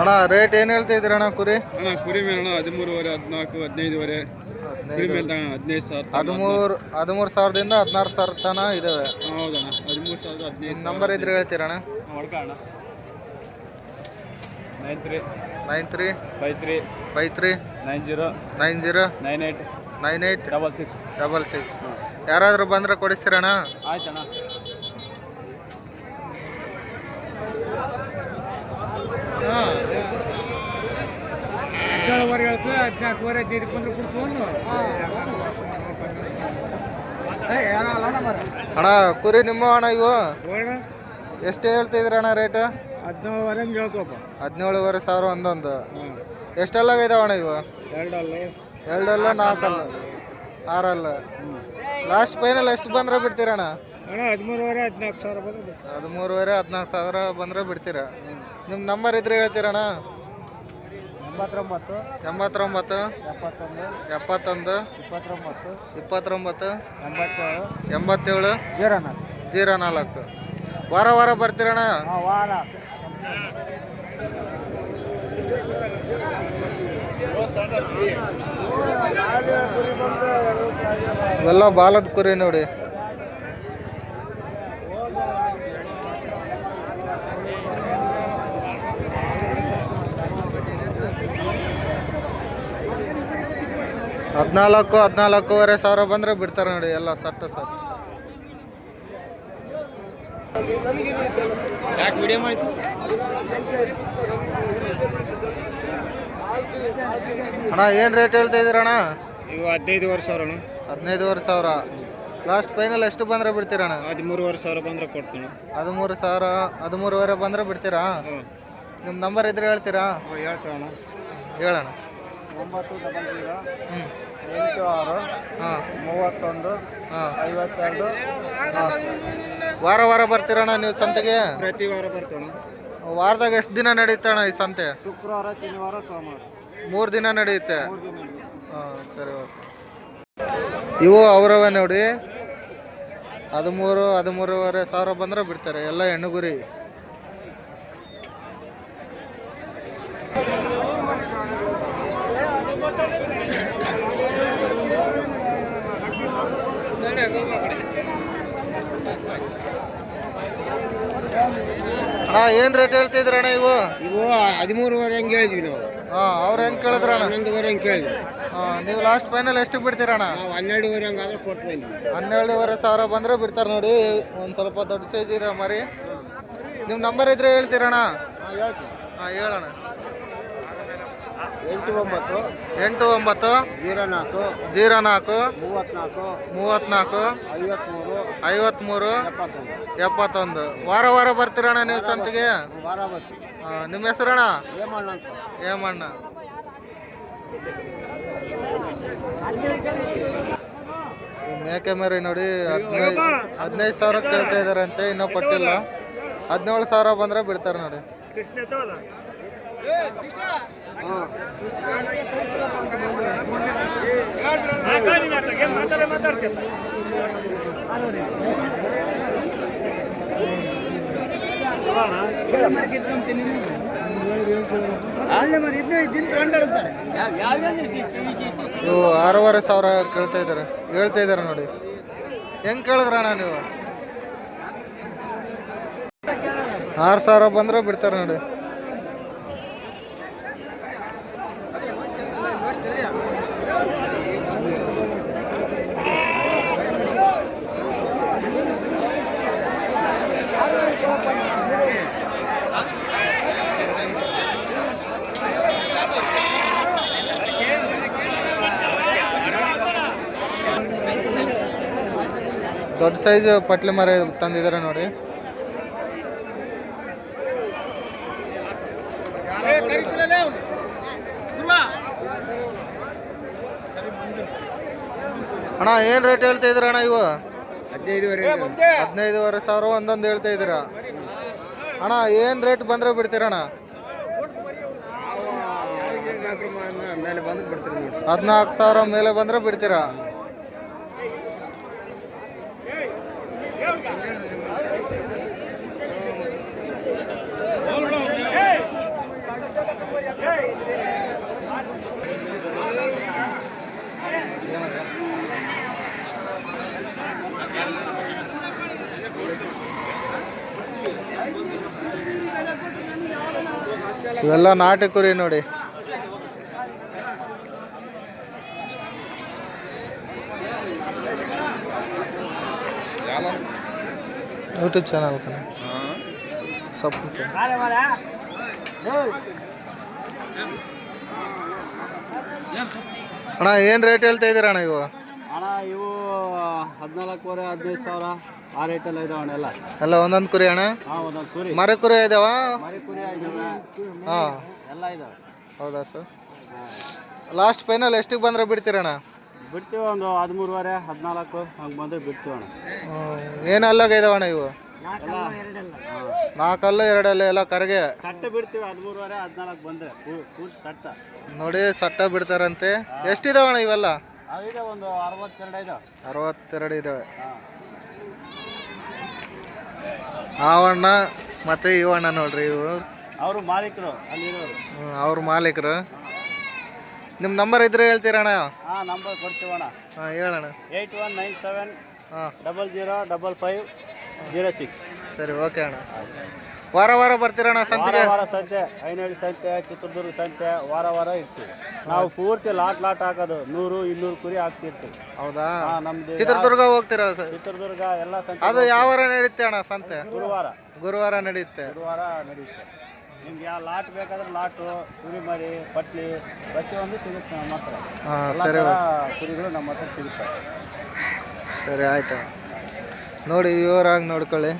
ಅಣ್ಣ ರೇಟ್ ಏನು ಹೇಳ್ತಾ ಇದ್ದೀರ ಅಣ್ಣ ಕುರಿ? ಅಣ್ಣ ಕುರಿ ಮೇಲೆ ಅಣ್ಣ ಹದಿಮೂರುವರೆ ಹದಿನಾಲ್ಕು ಹದಿನೈದುವರೆ. ಕುರಿ ಮೇಲೆ ಹದಿನೈದು ಸಾವಿರ. ಹದಿಮೂರು ಹದಿಮೂರು ಸಾವಿರದಿಂದ ಹದಿನಾರು ಸಾವಿರ ತನಕ ಇದಾವೆ. ಹೌದಣ್ಣ ಹದಿಮೂರು ಸಾವಿರದ ಹದಿನೈದು ನಂಬರ್ ಇದ್ರೆ ಹೇಳ್ತೀರಣ್ಣ ಅಣ್ಣ? Nine three. Nine three. Five three. Five three. Nine zero. Nine zero. Nine eight nine eight double six. Double six. ಯಾರಾದರೂ ಬಂದರೆ ಕೊಡಿಸ್ತೀರಣ್ಣ ಆಯ್ತಣ್ಣ ಹದಿನೇಳುವರೆ ಹೇಳ್ತೀವಿ ಹದಿನಾಲ್ಕುವರೆ ಹದಿನೈದು ಬಂದ್ರೆ ಅಣ್ಣ ಕುರಿ ನಿಮ್ಮ ಅಣ್ಣ ಇವು? ಎಷ್ಟು ಹೇಳ್ತಾ ಇದ್ದೀರ ಅಣ್ಣ ರೇಟ್? ಹದಿನೇಳುವರೆ ಹಂಗೆ ಹದಿನೇಳುವರೆ ಸಾವಿರ ಒಂದೊಂದು. ಎಷ್ಟೆಲ್ಲ ಇದಾವ ಅಣ್ಣ ಇವು? ಎರಡಲ್ಲ. ಎರಡಲ್ಲ ನಾಲ್ಕಲ್ಲ? ಆರಲ್ಲ. ಲಾಸ್ಟ್ ಫೈನಲ್ ಎಷ್ಟು ಬಂದ್ರೆ ಬಿಡ್ತೀರಣ್ಣ ಅಣ್ಣ? ಹದಿಮೂರುವರೆ ಹದಿನಾಲ್ಕು ಸಾವಿರ ಬಂದ್ರೆ ಹದಿಮೂರುವರೆ ಹದಿನಾಲ್ಕು ಸಾವಿರ ಬಂದರೆ ಬಿಡ್ತೀರಾ? ನಿಮ್ಮ ನಂಬರ್ ಇದ್ರೆ ಹೇಳ್ತೀರಣ್ಣ ಎಂಬತ್ತೊಂಬತ್ತು. ಎಂಬತ್ತೊಂಬತ್ತು. ಎಪ್ಪತ್ತೊಂದು. ಎಪ್ಪತ್ತೊಂದು. ಇಪ್ಪತ್ತೊಂಬತ್ತು. ಇಪ್ಪತ್ತೊಂಬತ್ತು. ಎಂಬತ್ತೇಳು. ಎಂಬತ್ತೇಳು. ಜೀರೋ ನಾಲ್ಕು. ಜೀರೋ ನಾಲ್ಕು. ವಾರ ವಾರ ಬರ್ತೀರಣ್ಣ? ವಾರ. ಎಲ್ಲ ಬಾಲದ ಕುರಿ ನೋಡಿ. ಹದಿನಾಲ್ಕು ಹದಿನಾಲ್ಕೂವರೆ ಸಾವಿರ ಬಂದರೆ ಬಿಡ್ತಾರೆ ನೋಡಿ ಎಲ್ಲ ಸಟ್ಟ ಸರ್ ಯಾಕೆ ವಿಡಿಯೋ ಮಾಡಿತು? ಅಣ್ಣ ಏನು ರೇಟ್ ಹೇಳ್ತಾ ಇದ್ದೀರಣ್ಣ ಇವು ಹದಿನೈದುವರೆ ಸಾವಿರ ಅಣ್ಣ. ಹದಿನೈದುವರೆ ಸಾವಿರ. ಲಾಸ್ಟ್ ಫೈನಲ್ ಎಷ್ಟು ಬಂದರೆ ಬಿಡ್ತೀರಣ್ಣ ಹದಿಮೂರುವರೆ ಸಾವಿರ ಬಂದರೆ ಕೊಡ್ತೀನಿ. ಹದಿಮೂರು ಸಾವಿರ ಹದಿಮೂರುವರೆ ಬಂದರೆ ಬಿಡ್ತೀರಾ? ನಿಮ್ಮ ನಂಬರ್ ಇದ್ರೆ ಹೇಳ್ತೀರಾ? ಹೇಳ್ತೀರಣ್ಣ ಹೇಳಣ್ಣ. ಒಂಬತ್ತು ಡಬಲ್ ಜೀರೋ ಹ್ಞೂ ಎಂಟು ಆರು ಹಾಂ. ಮೂವತ್ತೊಂದು ಹಾಂ. ಐವತ್ತೆರಡು. ವಾರ ವಾರ ಬರ್ತೀರಣ್ಣ ನೀವು ಸಂತೆಗೆ? ಪ್ರತಿ ವಾರ ಬರ್ತೀವಣ್ಣ ವಾರದಾಗ ಎಷ್ಟು ದಿನ ನಡೆಯುತ್ತಣ್ಣ ಈ ಸಂತೆ? ಶುಕ್ರವಾರ ಶನಿವಾರ ಸೋಮವಾರ. ಮೂರು ದಿನ ನಡೆಯುತ್ತೆ? ಮೂರು ದಿನ ನಡೆಯುತ್ತೆ. ಹಾಂ ಸರಿ ಓಕೆ. ಇವು ಅವರವೇ ನೋಡಿ. ಹದಿಮೂರು ಹದಿಮೂರುವರೆ ಸಾವಿರ ಬಂದರೆ ಬಿಡ್ತಾರೆ ಎಲ್ಲ ಹೆಣ್ಣುಗುರಿ. ಅಣ್ಣ ಏನು ರೇಟ್ ಹೇಳ್ತಿದ್ರಣ್ಣ ಇವು? ಇವು ಹದಿಮೂರುವರೆ ಹಂಗೆ ಹೇಳಿದ್ವಿ ನಾವು. ಹಾಂ ಅವ್ರು ಹೆಂಗೆ ಕೇಳಿದ್ರಣ್ಣ? ಹನ್ನೊಂದುವರೆ ಹಂಗೆ ಕೇಳಿದ್ವಿ ಹಾಂ ನೀವು ಲಾಸ್ಟ್ ಫೈನಲ್ ಎಷ್ಟಕ್ಕೆ ಬಿಡ್ತೀರಣ್ಣ? ನಾವು ಹನ್ನೆರಡುವರೆ ಹಂಗಾದ್ರೆ ಕೊಡ್ತೀವಿ ಹನ್ನೆರಡುವರೆ ಸಾವಿರ ಬಂದ್ರೆ ಬಿಡ್ತಾರೆ ನೋಡಿ ಒಂದು ಸ್ವಲ್ಪ ದೊಡ್ಡ ಸೈಜ್ ಇದೆ ಮರಿ. ನಿಮ್ಮ ನಂಬರ್ ಇದ್ರೆ ಹೇಳ್ತೀರಣ್ಣ? ಹಾಂ ಹೇಳಣ್ಣ. ಎಂಟು ಒಂಬತ್ತು ಎಂಟು ಒಂಬತ್ತು ಜೀರೋ ನಾಲ್ಕು ಜೀರೋ ನಾಲ್ಕು ಮೂವತ್ನಾಲ್ಕು ಮೂವತ್ನಾಲ್ಕು ಐವತ್ತ್ಮೂರು ಐವತ್ಮೂರು ಎಪ್ಪತ್ತೊಂದು. ಎಪ್ಪತ್ತೊಂದು. ವಾರ ವಾರ ಬರ್ತೀರಣ್ಣ ನೀವು ಸಂತಿಗೆ? ವಾರ ಬರ್ತೀವಿ. ನಿಮ್ಮ ಹೆಸರಣ್ಣ? ಏಮಣ್ಣ ಅಂತ. ಮೇಕೆ ಮರಿ ನೋಡಿ ಹದಿನೈದು ಹದಿನೈದು ಸಾವಿರ ಕೇಳ್ತಾ ಇದಾರಂತೆ ಇನ್ನೂ ಕೊಟ್ಟಿಲ್ಲ. ಹದಿನೇಳು ಸಾವಿರ ಬಂದರೆ ಬಿಡ್ತಾರೆ ನೋಡಿ. ಆರೂವರೆ ಸಾವಿರ ಕೇಳ್ತಾ ಇದ್ದಾರೆ. ಹೇಳ್ತಾ ಇದಾರೆ ನೋಡಿ. ಹೆಂಗೆ ಕೇಳಿದ್ರಣ್ಣ ನೀವು? ಆರು ಸಾವಿರ ಬಂದ್ರೆ ಬಿಡ್ತಾರೆ ನೋಡಿ. ದೊಡ್ಡ ಸೈಜ್ ಪಟ್ಲಿ ಮರ ತಂದಿದ್ದಾರೆ ನೋಡಿ. ಅಣ್ಣ ಏನು ರೇಟ್ ಹೇಳ್ತಾ ಇದ್ರ ಅಣ್ಣ ಇವು? ಹದಿನೈದುವರೆ ಹದಿನೈದುವರೆ ಸಾವಿರ ಒಂದೊಂದು ಹೇಳ್ತಾ ಇದ್ದೀರಾ? ಅಣ್ಣ ಏನು ರೇಟ್ ಬಂದರೆ ಬಿಡ್ತೀರಣ್ಣ ಹದಿನಾಲ್ಕು ಸಾವಿರ ಮೇಲೆ ಬಂದರೆ ಬಿಡ್ತೀರಾ? ಇವೆಲ್ಲ ನಾಟಕ ಕುರಿ ನೋಡಿ. ಯೂಟ್ಯೂಬ್ ಚಾನಲ್ ಕಣ. ಸೊಪ್ಪು ಅಣ್ಣ ಏನು ರೇಟ್ ಹೇಳ್ತಾ ಇದ್ದೀರ ಅಣ್ಣ ಇವು ಅಣ್ಣ ಇವು ಹದಿನಾಲ್ಕೂವರೆ ಹದಿನೈದು ಸಾವಿರ ಆ ರೇಟಲ್ಲಿ ಇದಾವೆ ಅಣ್ಣ ಎಲ್ಲ. ಎಲ್ಲ ಒಂದೊಂದು ಕುರಿ ಅಣ್ಣ? ಹಾಂ ಒಂದೊಂದು ಕುರಿ. ಮರೆ ಕುರಿ ಇದಾವ? ಮರೆ ಕುರಿ ಇದಾವೆ. ಹಾಂ. ಎಲ್ಲ ಇದಾವೆ. ಹೌದಾ ಸರ್? ಲಾಸ್ಟ್ ಫೈನಲ್ ಎಷ್ಟಿಗೆ ಬಂದ್ರೆ ಬಿಡ್ತೀರಣ್ಣ ಬಿಡ್ತೀವಿ ಒಂದು ಹದಿಮೂರುವರೆ ಹದಿನಾಲ್ಕು ಹಂಗೆ ಬಂದರೆ ಬಿಡ್ತೀವಿ ಅಣ್ಣ. ಏನು ಅಲ್ಲಾಗ ಇದಾವಣ್ಣ ಇವು? ನಾಲ್ಕಲ್ಲ ಎರಡಲ್ಲ. ಎಲ್ಲ ಕರಗೆ? ಸಟ್ಟ ಬಿಡ್ತೀವಿ ಹದಿಮೂರುವರೆ ಹದಿನಾಲ್ಕು ಬಂದರೆ. ಪೂರ್ತಿ ಸಟ್ಟ. ನೋಡಿ ಸಟ್ಟ ಬಿಡ್ತಾರಂತೆ. ಎಷ್ಟಿದಾವಣ್ಣ ಇವೆಲ್ಲ? ಅವಿದೆ ಒಂದು ಅರವತ್ತೆರಡು ಇದಾವೆ. ಅರವತ್ತೆರಡು ಇದಾವೆ. ಆವಣ್ಣ ಮತ್ತೆ ಇವಣ್ಣ ನೋಡ್ರಿ ಇವರು ಅವರು ಮಾಲೀಕರು ಅಲ್ಲಿ ಅವ್ರ ಮಾಲೀಕರು. ನಿಮ್ಮ ನಂಬರ್ ಇದ್ರೆ ಹೇಳ್ತೀರಣ್ಣ? ಹಾಂ ನಂಬರ್ ಕೊಡ್ತೀವಣ್ಣ ಹಾಂ ಹೇಳಣ್ಣ. ಏಯ್ಟ್ ಒನ್ ನೈನ್ ಸೆವೆನ್ ಹಾಂ. Double zero double five zero six ಸರಿ ಓಕೆ ಅಣ್ಣ. ವಾರ ವಾರ ಬರ್ತೀರಣ್ಣ ವಾರ ಸಂತಿಗೆ? ವಾರ ಸಂತೆ ಐನಹಳ್ಳಿ ಸಂತೆ ಚಿತ್ರದುರ್ಗ ಸಂತೆ ವಾರ ವಾರ ಇರ್ತೀವಿ. ನಾವು ಪೂರ್ತಿ ಲಾಟ್ ಲಾಟ್ ಹಾಕೋದು. ನೂರು ಇನ್ನೂರು ಕುರಿ ಹಾಕ್ತಿರ್ತೀವಿ. ಹೌದಾ? ಹಾ, ನಮ್ದು ಚಿತ್ರದುರ್ಗ ಹೋಗ್ತೀರಾ ಸರ್? ಚಿತ್ರದುರ್ಗ ಎಲ್ಲ ಸಂತೆ ಅದು ಯಾವ ವಾರ ನಡೀತೆ ಅಣ್ಣ ಸಂತೆ? ಗುರುವಾರ. ಗುರುವಾರ ನಡೆಯುತ್ತೆ. ಗುರುವಾರ ನಡೆಯುತ್ತೆ. ನಿಮ್ಗೆ ಯಾವ ಲಾಟ್ ಬೇಕಾದ್ರೆ ಲಾಟು ಕುರಿ ಮರಿ ಪಟ್ಲಿ ಪ್ರತಿಯೊಂದು ಸಿಗುತ್ತೆ ನಮ್ಮ ಹತ್ರ. ಹಾಂ ಸರಿ ಕುರಿಗಳು ನಮ್ಮ ಹತ್ರ ಸಿಗುತ್ತೆ. ಸರಿ ಆಯ್ತು. ನೋಡಿ ವಿವರಾಗಿ ನೋಡ್ಕೊಳ್ಳಿ.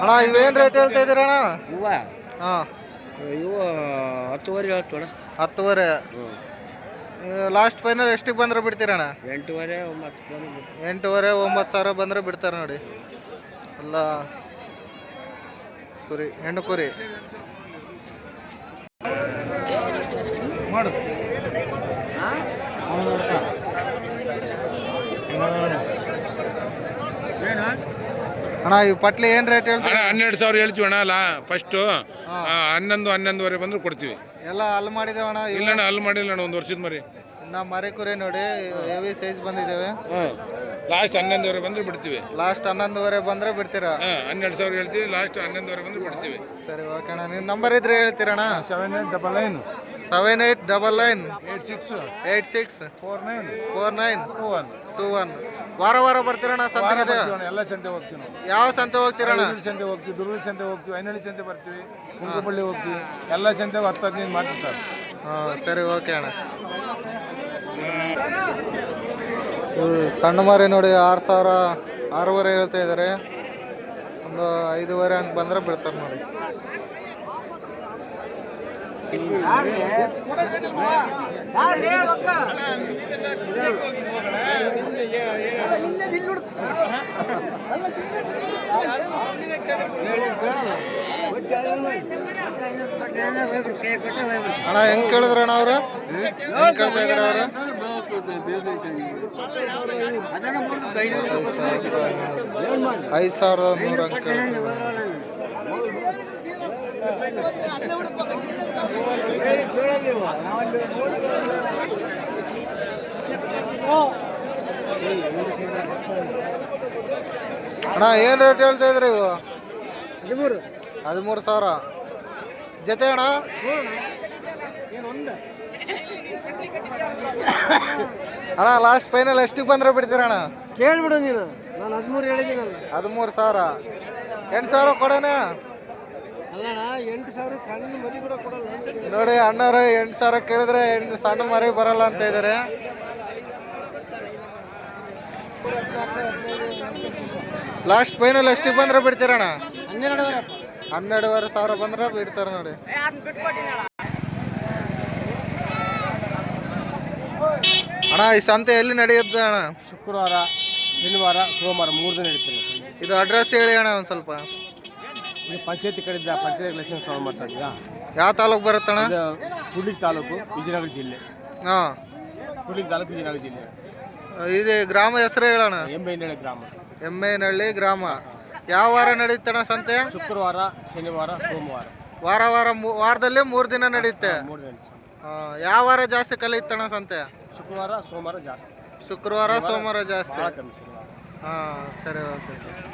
ಅಣ್ಣ ಇವೇನು ರೇಟ್ ಹೇಳ್ತಾ ಇದ್ದೀರಣ್ಣ ಇವ? ಹಾಂ. ಇವು ಹತ್ತುವರೆ ಹೇಳ್ತೋಣ ಹತ್ತುವರೆ. ಲಾಸ್ಟ್ ಫೈನಲ್ ಎಷ್ಟಿಗೆ ಬಂದ್ರೆ ಬಿಡ್ತೀರಣ್ಣ ಎಂಟೂವರೆ ಒಂಬತ್ತು ಎಂಟೂವರೆ ಒಂಬತ್ತು ಸಾವಿರ ಬಂದರೆ ಬಿಡ್ತಾರೆ ನೋಡಿ. ಎಲ್ಲ ಕುರಿ ಹೆಣ್ಣು ಕುರಿ. ಮಾಡು. ಅಣ್ಣ? ಈ ಪಟ್ಲಿ ಏನು ರೇಟ್ ಹೇಳ್ತೀರಿ? ಅಣ್ಣ ಹನ್ನೆರಡು ಸಾವಿರ ಹೇಳ್ತೀವಿ ಅಣ್ಣ ಅಲ್ಲ ಫಸ್ಟು ಹನ್ನೊಂದು ಹನ್ನೊಂದುವರೆ ಬಂದ್ರೆ ಕೊಡ್ತೀವಿ. ಎಲ್ಲ ಅಲ್ಲಿ ಮಾಡಿದೇವಣ್ಣ ಇವು ಇಲ್ಲಣ್ಣ ಅಲ್ಲಿ ಮಾಡಿಲ್ಲ ಅಣ್ಣ ಒಂದು ವರ್ಷದ ಮರಿ. ಇನ್ನು ಮರೆಕುರೆ ಕುರಿ ನೋಡಿ ಹೆವಿ ಸೈಜ್ ಬಂದಿದ್ದೇವೆ ಹಾಂ. ಲಾಸ್ಟ್ ಹನ್ನೊಂದುವರೆ ಬಂದ್ರೆ ಬಿಡ್ತೀವಿ. ಲಾಸ್ಟ್ ಹನ್ನೊಂದುವರೆ ಬಂದರೆ ಬಿಡ್ತೀರಾ? ಹಾಂ ಹನ್ನೆರಡು ಸಾವಿರ ಹೇಳ್ತೀವಿ ಲಾಸ್ಟ್ ಹನ್ನೊಂದುವರೆ ಬಂದ್ರೆ ಬಿಡ್ತೀವಿ ಸರಿ ಓಕೆ ಅಣ್ಣ. ನಿಮ್ಮ ನಂಬರ್ ಇದ್ರೆ ಹೇಳ್ತೀರಣ್ಣ? Seven eight double nine seven eight double nine eight six eight six four nine four nine two one two one ವಾರ ವಾರ ಬರ್ತೀರಣ್ಣ ಸಂತೆಗೆ ಎಲ್ಲ ಸಂತೆ ಹೋಗ್ತೀವಿ ನಾವು. ಯಾವ ಸಂತೆ ಹೋಗ್ತೀರಣ್ಣ? ಐನಳ್ಳಿ ಸಂತೆ ಹೋಗ್ತೀವಿ ದುರ್ಗ ಸಂತೆ ಹೋಗ್ತೀವಿ ಐನಳ್ಳಿ ಸಂತೆ ಬರ್ತೀವಿ ಕುಂಕುಪಳ್ಳಿ ಹೋಗ್ತೀವಿ ಎಲ್ಲ ಸಂತೆಗೆ ಹತ್ತು ಹದಿನೈದು ಮಾಡ್ತೀವಿ ಸರ್. ಹಾಂ ಸರಿ ಓಕೆ ಅಣ್ಣ. ಇವು ಸಣ್ಣ ಮಾರಿ ನೋಡಿ ಆರು ಸಾವಿರ ಆರೂವರೆ ಹೇಳ್ತಾ ಇದ್ದಾರೆ. ಒಂದು ಐದೂವರೆ ಹಂಗೆ ಬಂದರೆ ಬಿಡ್ತಾರೆ ನೋಡಿ. ಅಣ್ಣ ಹೆಂಗೆ ಕೇಳಿದ್ರಣ್ಣ ಅವರು? ಹೆಂಗ್ ಕೇಳ್ತಾ ಇದ್ದಾರೆ ಅವರು? ಐದು ಸಾವಿರದ ನೂರ ಅಣ್ಣ ಏನು ರೇಟ್ ಹೇಳ್ತಾ ಇದ್ರಿ ಇವು ಹದಿಮೂರು. ಹದಿಮೂರು ಸಾವಿರ. ಜೊತೆ ಅಣ್ಣ? ಅಣ್ಣ ಲಾಸ್ಟ್ ಫೈನಲ್ ಎಷ್ಟಿಗೆ ಬಂದ್ರೆ ಬಿಡ್ತೀರಣ್ಣ ಕೇಳ್ಬಿಡು ನೀನು. ನಾನು ಹದಿಮೂರು ಹೇಳಿದ್ದೀನಲ್ಲ. ಹದಿಮೂರು ಸಾವಿರ. ಎಂಟು ಸಾವಿರ ಕೊಡೋಣ. ನೋಡಿ ಅಣ್ಣವ್ರು ಎಂಟು ಸಾವಿರ ಕೇಳಿದ್ರೆ ಎಂಟು ಸಣ್ಣ ಮರಿ ಬರಲ್ಲ ಅಂತ ಇದ್ದಾರೆ. ಲಾಸ್ಟ್ ಫೈನಲ್ ಎಷ್ಟಿಗೆ ಬಂದ್ರೆ ಬಿಡ್ತೀರಣ್ಣ? ಹನ್ನೆರಡುವರೆ ಹನ್ನೆರಡುವರೆ ಸಾವಿರ ಬಂದ್ರೆ ಬಿಡ್ತಾರೆ ನೋಡಿ. ಅಣ್ಣ ಈ ಸಂತೆ ಎಲ್ಲಿ ನಡೆಯುತ್ತೆ ಅಣ್ಣ? ಶುಕ್ರವಾರ ಶನಿವಾರ ಸೋಮವಾರ ಮೂರು ದಿನ ನಡೀತಾರೆ ಇದು ಅಡ್ರೆಸ್ ಹೇಳಿ ಅಣ್ಣ ಒಂದು ಸ್ವಲ್ಪ. ಇದು ಪಂಚಾಯತಿ ಕಡೆಯಿಂದ ಪಂಚಾಯತಿ ತಗೊಂಡು ಮಾಡ್ತಾ ಇದ್ದೀರಾ? ಯಾವ ತಾಲೂಕು ಬರುತ್ತಣ್ಣ ಇದು ಕುಡ್ಲಿಗ್ ತಾಲೂಕು ವಿಜಯನಗರ ಜಿಲ್ಲೆ. ಹಾಂ. ಕುಡ್ಲಿಗ್ ತಾಲೂಕು ವಿಜಯನಗರ ಜಿಲ್ಲೆ. ಇದು ಗ್ರಾಮ ಹೆಸರು ಹೇಳೋಣ ಎಂಬೈನಳ್ಳಿ ಗ್ರಾಮ. ಎಮ್ಮೆನಹಳ್ಳಿ ಗ್ರಾಮ. ಯಾವ ವಾರ ನಡೆಯುತ್ತಣ್ಣ ಸಂತೆ? ಶುಕ್ರವಾರ ಶನಿವಾರ ಸೋಮವಾರ. ವಾರ ವಾರ ಮೂ- ವಾರದಲ್ಲಿ ಮೂರು ದಿನ ನಡೆಯುತ್ತೆ ಮೂರು ದಿನ ಸರ್. ಆ, ಯಾವ ವಾರ ಜಾಸ್ತಿ ಕಲಿತಣ್ಣ ಸಂತೆ? ಶುಕ್ರವಾರ ಸೋಮವಾರ ಜಾಸ್ತಿ. ಶುಕ್ರವಾರ ಸೋಮವಾರ ಜಾಸ್ತಿ. ಭಾಳ ಕಮ್ಮಿ ಶನಿವಾರ ಹಾಂ ಸರಿ ಓಕೆ ಸರ್.